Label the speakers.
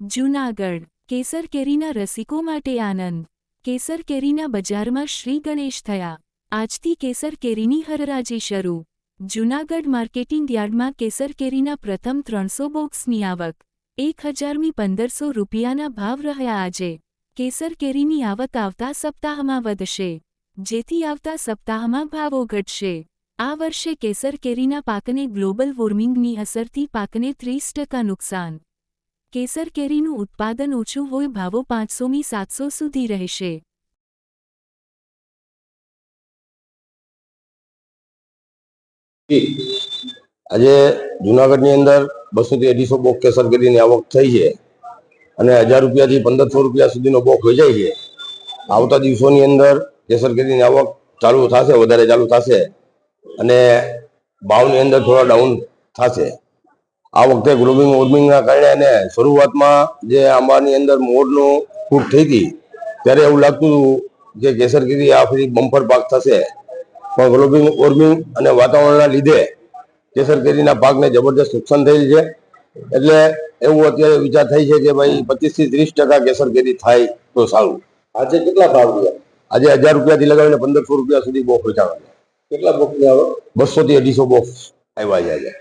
Speaker 1: જૂનાગઢ કેસર કેરીના રસિકો માટે આનંદ. કેસર કેરીના બજારમાં શ્રી ગણેશ થયા. આજથી કેસર કેરીની હરરાજી શરૂ. જૂનાગઢ માર્કેટિંગ યાર્ડમાં કેસર કેરીના પ્રથમ ત્રણસો બોક્સની આવક. એક હજારમી પંદરસો રૂપિયાના ભાવ રહ્યા આજે. કેસર કેરીની આવક આવતા સપ્તાહમાં વધશે. જેથી આવતા સપ્તાહમાં ભાવો ઘટશે. આ વર્ષે કેસર કેરીના પાકને ગ્લોબલ વોર્મિંગની અસરથી પાકને ત્રીસ ટકા નુકસાન. કેસર કેરીનું ઉત્પાદન ઓછું હોય ભાવો પાંચસોમી સાતસો સુધી રહેશે.
Speaker 2: આજે જુનાગઢની અંદર બસોથી અઢીસો બોક કેસર કેરીની આવક થઈ છે અને હજાર રૂપિયાથી પંદરસો રૂપિયા સુધીનો બોક વેચાય છે. આવતા દિવસોની અંદર કેસર કેરીની આવક ચાલુ થશે, વધારે ચાલુ થશે અને ભાવની અંદર થોડા ડાઉન થશે. આ વખતે ગ્લોબલ વોર્મિંગના કારણે અને શરૂઆતમાં જે આંબાની અંદર મોરનું ફૂટ થઈ હતી ત્યારે એવું લાગતું હતું કે કેસર કેરી આ ફરી બમ્પર પાક થશે. પણ ગ્લોબિંગ વોર્મિંગ અને વાતાવરણના લીધે કેસર કેરીના પાકને જબરદસ્ત નુકસાન થયેલ છે. એટલે એવું અત્યારે વિચાર થાય છે કે ભાઈ પચીસથી ત્રીસ ટકા કેસર કેરી થાય તો સારું. આજે કેટલા ભાવ રહ્યા આજે હજાર રૂપિયાથી લગાવીને પંદરસો રૂપિયા સુધી બોફ વેચાણા કેટલા બોક્સ બસો થી અઢીસો બોક્સ આવ્યા છે આજે.